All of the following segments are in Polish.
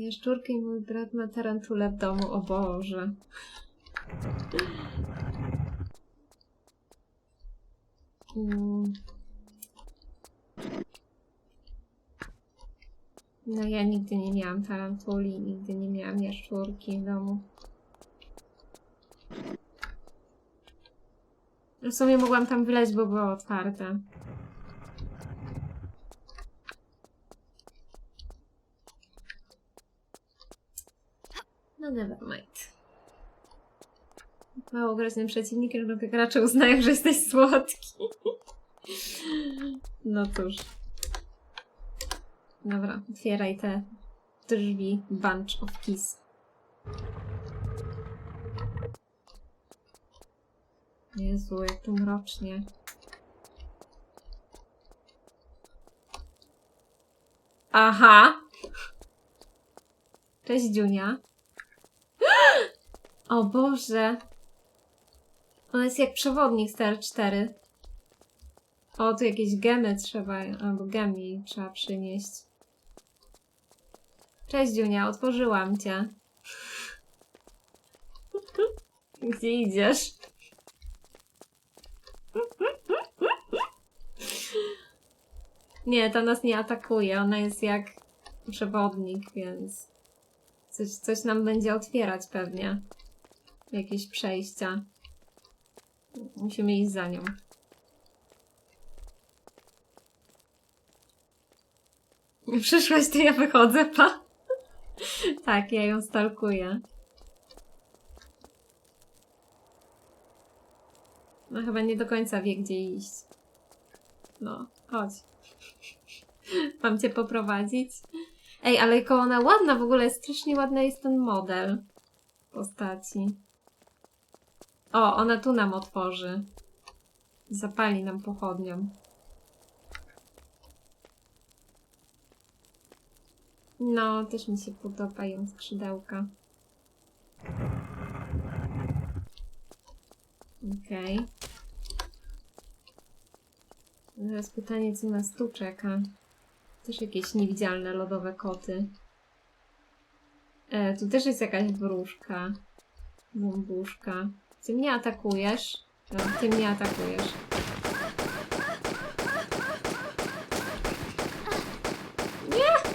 Jaszczurkę i mój brat ma tarantulę w domu, o Boże. Mm. No ja nigdy nie miałam tarantuli, nigdy nie miałam jaszczurki w domu. W sumie mogłam tam wleźć, bo było otwarte. No never mind. Mało groźnym przeciwnikiem, żeby gracze uznają, że jesteś słodki. No cóż. Dobra, otwieraj te drzwi. Bunch of keys. Jezu, jak tu mrocznie. Aha! Cześć, Dziunia. O Boże! On jest jak przewodnik z TR4. O, tu jakieś gemy trzeba, albo gemi trzeba przynieść. Cześć, Dziunia, otworzyłam cię. Gdzie idziesz? Nie, to nas nie atakuje. Ona jest jak przewodnik, więc coś, coś nam będzie otwierać pewnie. Jakieś przejścia. Musimy iść za nią. Przyszłaś, to ja wychodzę, pa. tak, ja ją stalkuję. No chyba nie do końca wie, gdzie iść. No, chodź. Mam cię poprowadzić. Ej, ale jaka ona ładna w ogóle, strasznie ładny jest ten model postaci. O, ona tu nam otworzy. Zapali nam pochodnią. No, też mi się podobają skrzydełka. Okej. Teraz pytanie, co nas tu czeka. Też jakieś niewidzialne lodowe koty. E, tu też jest jakaś wróżka. Bumbuszka. Ty mnie atakujesz? No, ty mnie atakujesz. Nie!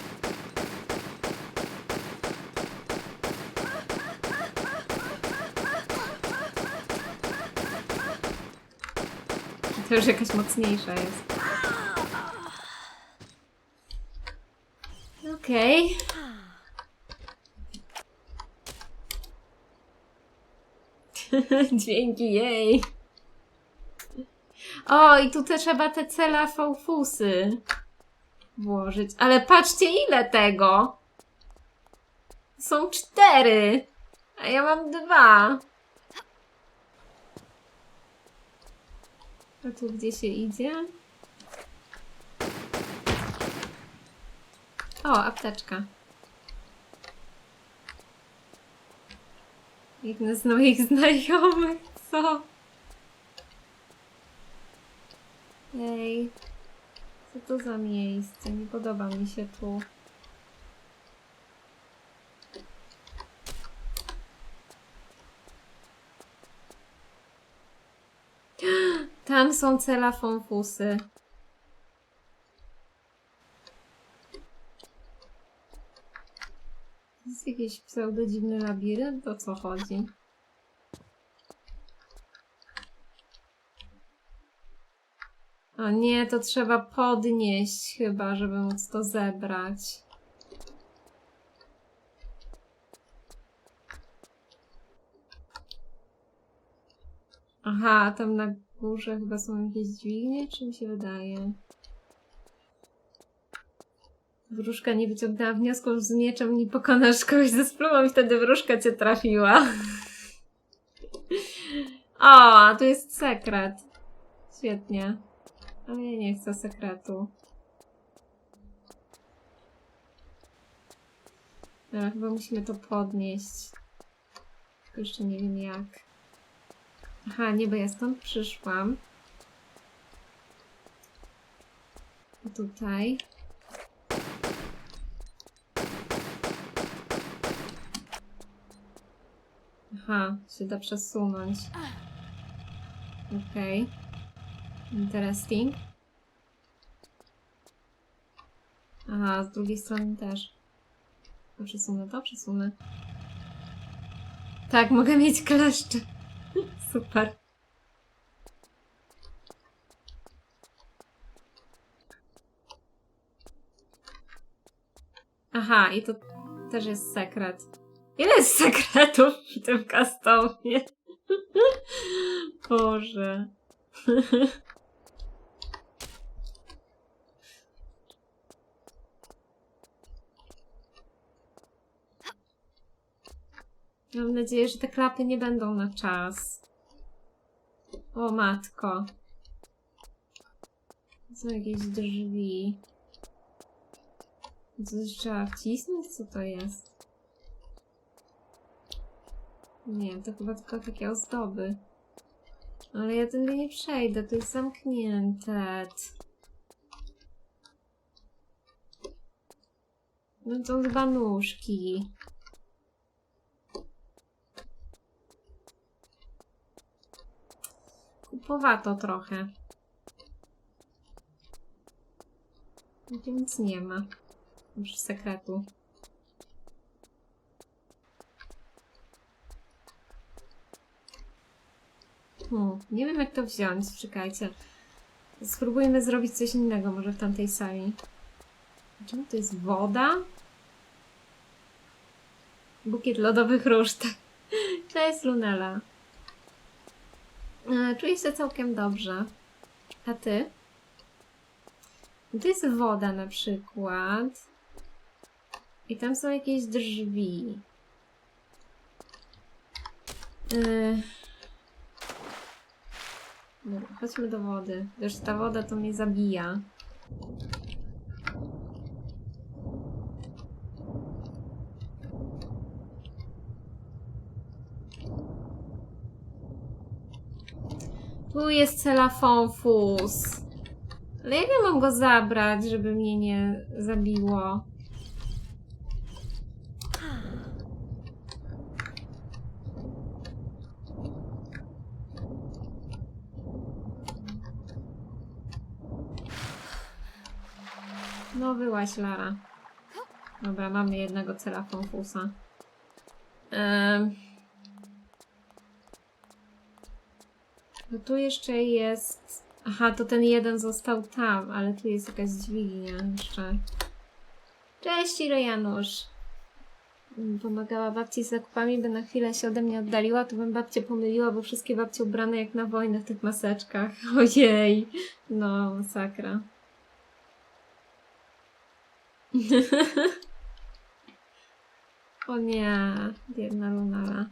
To już jakaś mocniejsza jest. Okej. Dzięki jej. O, i tu też trzeba te cela fałfusy włożyć. Ale patrzcie ile tego! Są cztery, a ja mam dwa. A tu gdzie się idzie? O, apteczka. Jeden z moich znajomych, co? Ej, co to za miejsce? Nie podoba mi się tu. Tam są cela fonfusy. To jest jakiś pseudo-dziwny labirynt? O co chodzi? O nie, to trzeba podnieść chyba, żeby móc to zebrać. Aha, tam na górze chyba są jakieś dźwignie, czy mi się wydaje? Wróżka nie wyciągnęła wniosków z mieczem, nie pokonasz kogoś ze spluwą i wtedy wróżka cię trafiła. O, a tu jest sekret. Świetnie. Ale ja nie chcę sekretu. Ale chyba musimy to podnieść. Tylko jeszcze nie wiem jak. Aha, nie, bo ja stąd przyszłam. Tutaj. Aha, się da przesunąć. Okej. Interesting. Aha, z drugiej strony też. To przesunę to, przesunę. Tak, mogę mieć kleszcze. Super. Aha, i to też jest sekret. Ile jest sekretów w tym customie? Boże. Mam nadzieję, że te klapy nie będą na czas. O matko. Są jakieś drzwi. Coś trzeba wcisnąć? Co to jest? Nie, to chyba tylko takie ozdoby. Ale ja tędy nie przejdę, to jest zamknięte. No to chyba nóżki. Kupowato trochę. Tu nic nie ma. Już sekretu. Hmm, nie wiem jak to wziąć, czekajcie. Spróbujmy zrobić coś innego może w tamtej sali. Czemu to jest woda? Bukiet lodowych róż. To jest Lunela. E, Czuję się całkiem dobrze. A ty? To jest woda na przykład. I tam są jakieś drzwi. Yy. Dobra, chodźmy do wody. Gdyż ta woda to mnie zabija. Tu jest cela Fonfus. Ale jak ja mam go zabrać, żeby mnie nie zabiło? No byłaś, Lara. Dobra, mamy jednego cela Fonfusa. Em. No tu jeszcze jest... Aha, to ten jeden został tam, ale tu jest jakaś dźwignia jeszcze. Cześć, Iro Janusz. Pomagała babci z zakupami, by na chwilę się ode mnie oddaliła, to bym babcię pomyliła, bo wszystkie babcie ubrane jak na wojnę w tych maseczkach. Ojej, no masakra. o nie, biedna Lunala.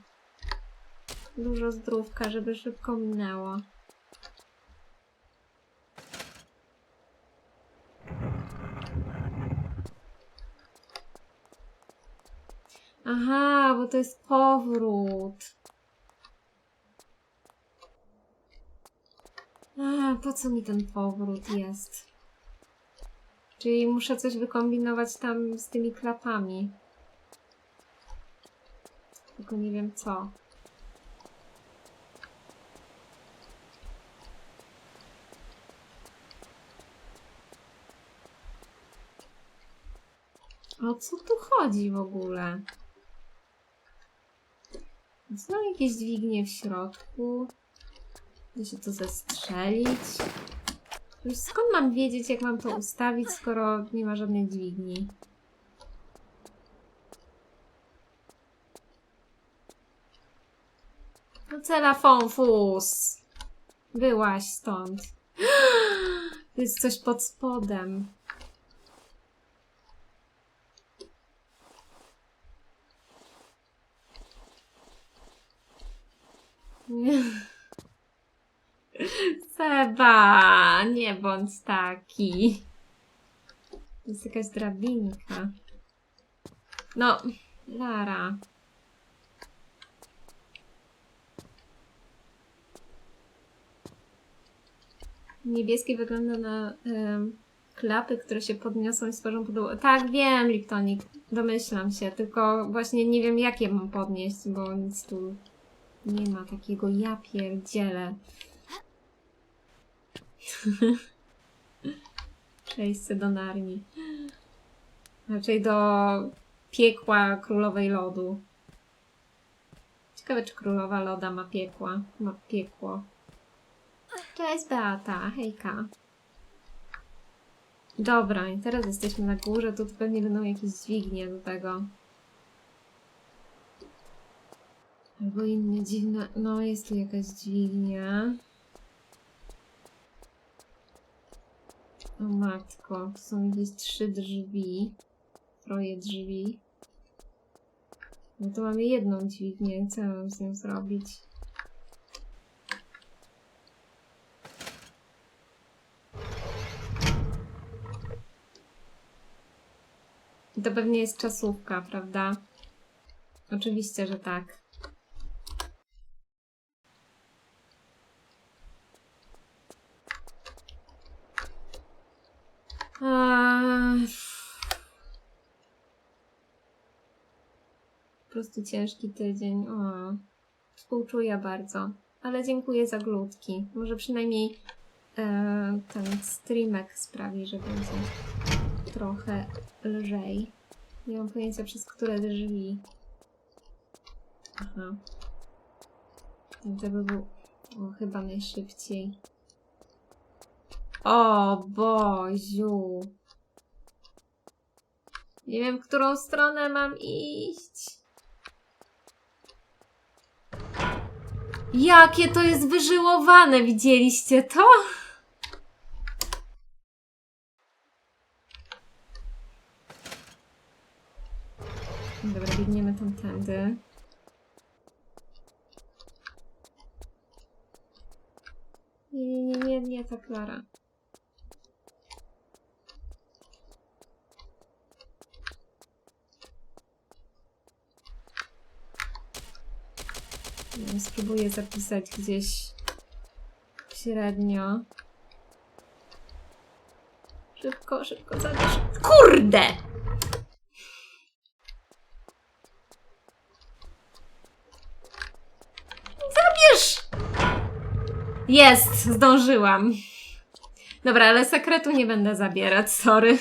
Dużo zdrówka, żeby szybko minęło. Aha, bo to jest powrót. A, po co mi ten powrót jest? Czyli muszę coś wykombinować tam z tymi klapami. Tylko nie wiem co. O co tu chodzi w ogóle? Są jakieś dźwignie w środku? Da się to zestrzelić? Skąd mam wiedzieć, jak mam to ustawić, skoro nie ma żadnej dźwigni? No cela Fonfus! Stąd. Jest coś pod spodem. Nie. Seba, nie bądź taki. To jest jakaś drabinka. No, Lara. Niebieskie wygląda na klapy, które się podniosą i stworzą podłogę. Tak, wiem, Liptonik. Domyślam się, tylko właśnie nie wiem, jakie mam podnieść, bo nic tu Nie ma takiego ja pierdzielę. Przejście do Narni. Raczej do piekła królowej lodu. Ciekawe, czy królowa loda ma piekła. Ma piekło. Cześć Beata, hejka. Dobra, i teraz jesteśmy na górze, tu pewnie będą jakieś dźwignie do tego. Albo inne dziwne... No, jest tu jakaś dźwignia. O matko, są jakieś trzy drzwi. Troje drzwi. No to mamy jedną dźwignię, co mam z nią zrobić? To pewnie jest czasówka, prawda? Oczywiście, że tak. Eee, Po prostu ciężki tydzień. O, współczuję bardzo. Ale dziękuję za glutki. Może przynajmniej e, ten streamek sprawi, że będzie trochę lżej. Nie mam pojęcia przez które drzwi. Aha. Ten to by był o, chyba najszybciej. O Boziu. Nie wiem, w którą stronę mam iść. Jakie to jest wyżyłowane, widzieliście to? Dobra, biegniemy tamtędy. Nie, nie, nie, nie, nie, ta Klara. Spróbuję zapisać gdzieś średnio. Szybko, szybko, zabierz. Kurde! Zabierz! Jest, zdążyłam. Dobra, ale sekretu nie będę zabierać, sorry.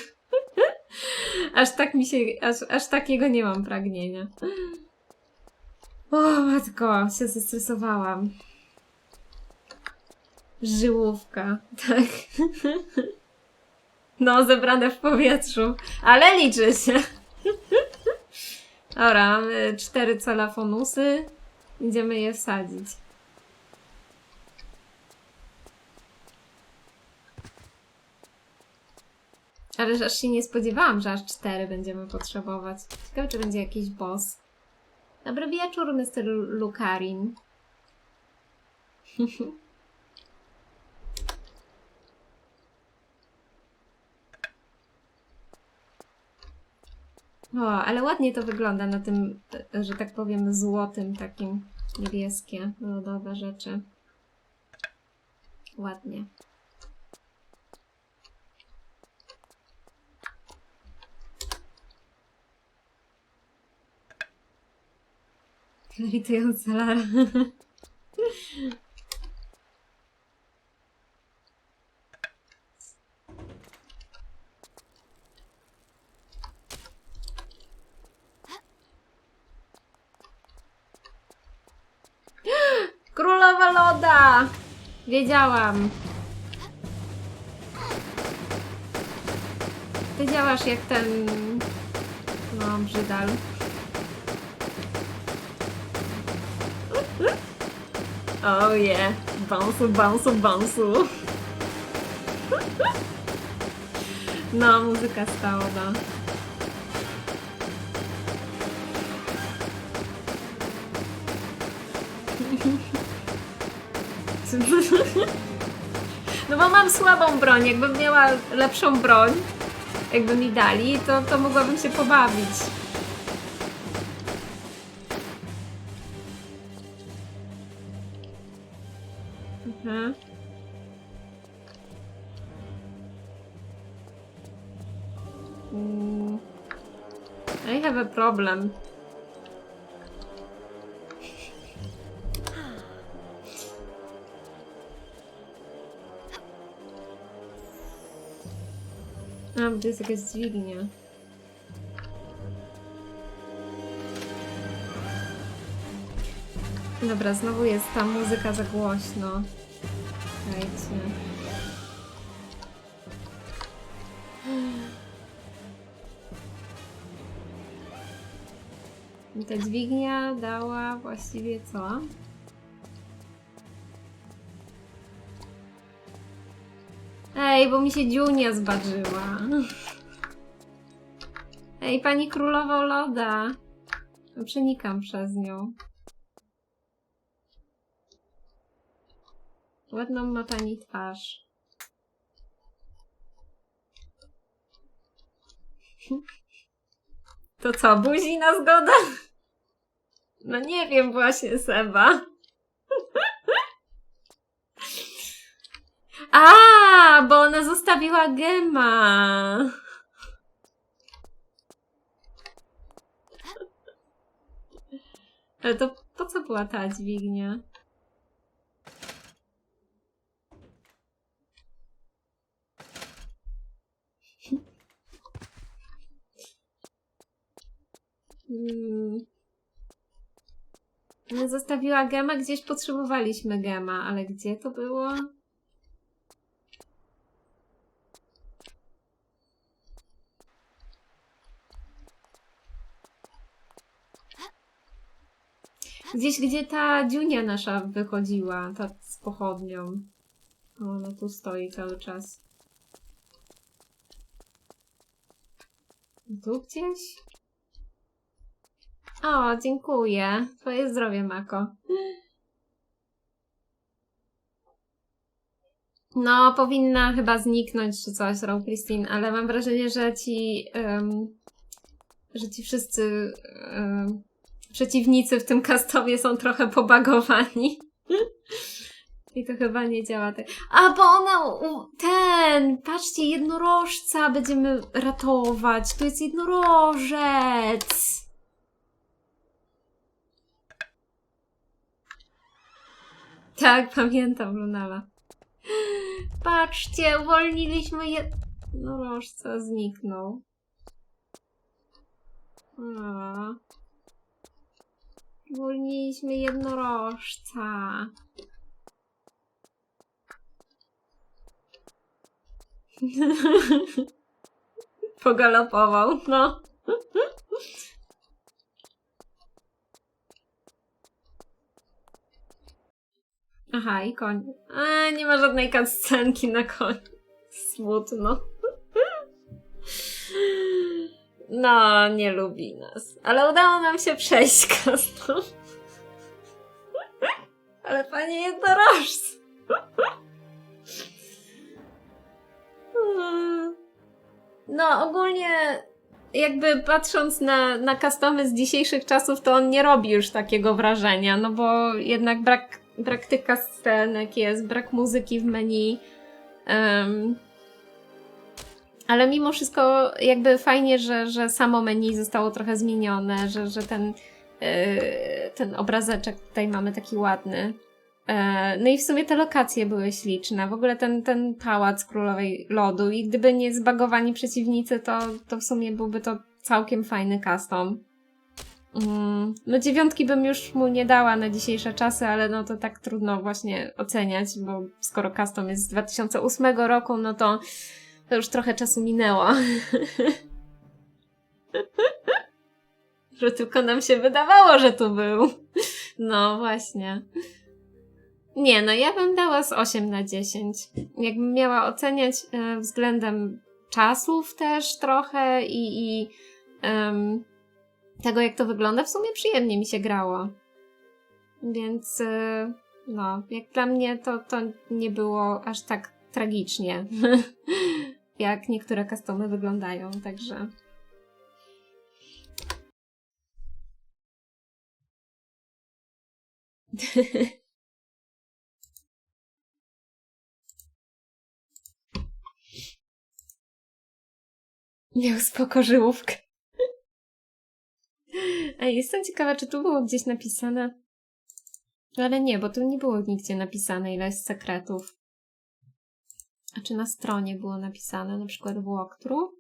aż tak mi się, aż, aż takiego nie mam pragnienia. O, matko, się zestresowałam. Żyłówka, tak. No, zebrane w powietrzu, ale liczy się. Dobra, mamy cztery calafonusy. Idziemy je wsadzić. Ale aż się nie spodziewałam, że aż cztery będziemy potrzebować. Ciekawe, czy będzie jakiś boss. Dobry wieczór, Mr. Lukarin. O, ale ładnie to wygląda na tym, że tak powiem, złotym takim niebieskie lodowe rzeczy. Ładnie. Lewitująca Lara. Królowa loda! Wiedziałam. Ty działasz jak ten... No, brzydal. Oh yeah. Bounce, bounce, bounce. No, muzyka stała. No bo mam słabą broń. Jakbym miała lepszą broń, jakby mi dali, to, to mogłabym się pobawić. problem. A, gdzie jest jakaś dźwignia. Dobra, znowu jest ta muzyka za głośno. Ta dźwignia dała właściwie co? Ej, bo mi się dziunia zbażyła. Ej, pani królowo loda. Przenikam przez nią. Ładną ma pani twarz. To co, buzi na zgodę? No nie wiem właśnie, Seba. A, bo ona zostawiła gema. Ale to po co była ta dźwignia? Hmm. Zostawiła gema, gdzieś potrzebowaliśmy gema, ale gdzie to było? Gdzieś, gdzie ta dziunia nasza wychodziła, ta z pochodnią. Ona tu stoi cały czas. Tu gdzieś? O, dziękuję. Twoje zdrowie, Mako. No, powinna chyba zniknąć czy coś, Row Christine, ale mam wrażenie, że ci, em, że ci wszyscy em, przeciwnicy w tym kastowie są trochę pobagowani. I to chyba nie działa tak. A, bo ona, ten, patrzcie, jednorożca będziemy ratować. Tu jest jednorożec. Tak, pamiętam Lunala. Patrzcie, uwolniliśmy jednorożca, zniknął. A. Uwolniliśmy jednorożca. Pogalopował, no. Aha, i koń. A, nie ma żadnej cutscenki na koń. Smutno. No, nie lubi nas. Ale udało nam się przejść custom. Ale panie jednorożc. No, ogólnie jakby patrząc na, na customy z dzisiejszych czasów, to on nie robi już takiego wrażenia, no bo jednak brak, brak tych scenek jest, brak muzyki w menu. em, ale mimo wszystko jakby fajnie, że, że samo menu zostało trochę zmienione, że, że ten, yy, ten obrazeczek tutaj mamy taki ładny. E, No i w sumie te lokacje były śliczne. W ogóle ten, ten pałac królowej lodu. I gdyby nie zbagowani przeciwnicy, to, to w sumie byłby to całkiem fajny custom. Mm, No dziewiątki bym już mu nie dała na dzisiejsze czasy, ale no to tak trudno właśnie oceniać, bo skoro custom jest z 2008 roku, no to, to już trochę czasu minęło. że tylko nam się wydawało, że tu był. No właśnie. Nie, no ja bym dała z 8 na 10. Jakbym miała oceniać e, względem czasów też trochę i, i em, tego, jak to wygląda, w sumie przyjemnie mi się grało. Więc e, no, jak dla mnie to, to nie było aż tak tragicznie, jak niektóre customy wyglądają, także... Miał spoko Ej, jestem ciekawa, czy tu było gdzieś napisane. Ale nie, bo tu nie było nigdzie napisane, ile jest sekretów. A czy na stronie było napisane, na przykład walkthrough?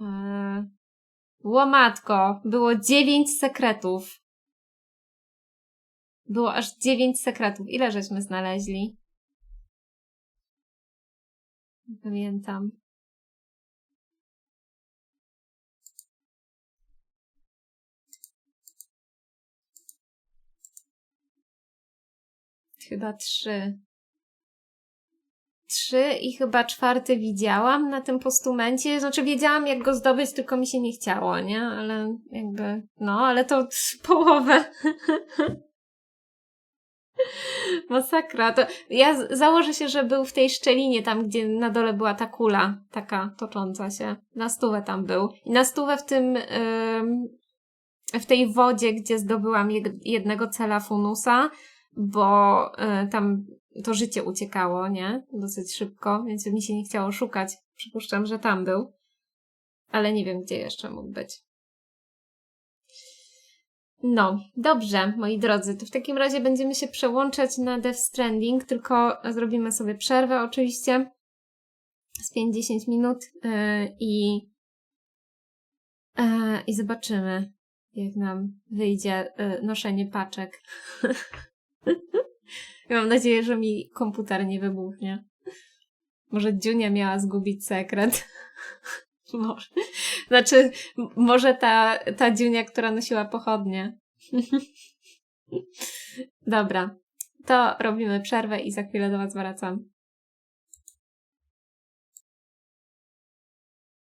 Eee... Łomatko, było dziewięć sekretów. Było aż dziewięć sekretów. Ile żeśmy znaleźli? Pamiętam. Chyba trzy. Trzy i chyba czwarty widziałam na tym postumencie. Znaczy wiedziałam jak go zdobyć, tylko mi się nie chciało, nie? Ale jakby, no, ale to połowę. Masakra. To ja założę się, że był w tej szczelinie, tam gdzie na dole była ta kula, taka tocząca się. Na stówę tam był. I na stówę w tym, ym, w tej wodzie, gdzie zdobyłam jed- jednego cela funusa, bo y, tam to życie uciekało, nie? Dosyć szybko, więc mi się nie chciało szukać. Przypuszczam, że tam był. Ale nie wiem, gdzie jeszcze mógł być. No, dobrze, moi drodzy, to w takim razie będziemy się przełączać na Death Stranding, tylko zrobimy sobie przerwę oczywiście z 5-10 minut yy, i, yy, i zobaczymy, jak nam wyjdzie yy, noszenie paczek. Ja Mam nadzieję, że mi komputer nie wybuchnie. Może Dziunia miała zgubić sekret. Może. Znaczy, może ta, ta Dziunia, która nosiła pochodnie. Dobra, to robimy przerwę i za chwilę do Was wracam.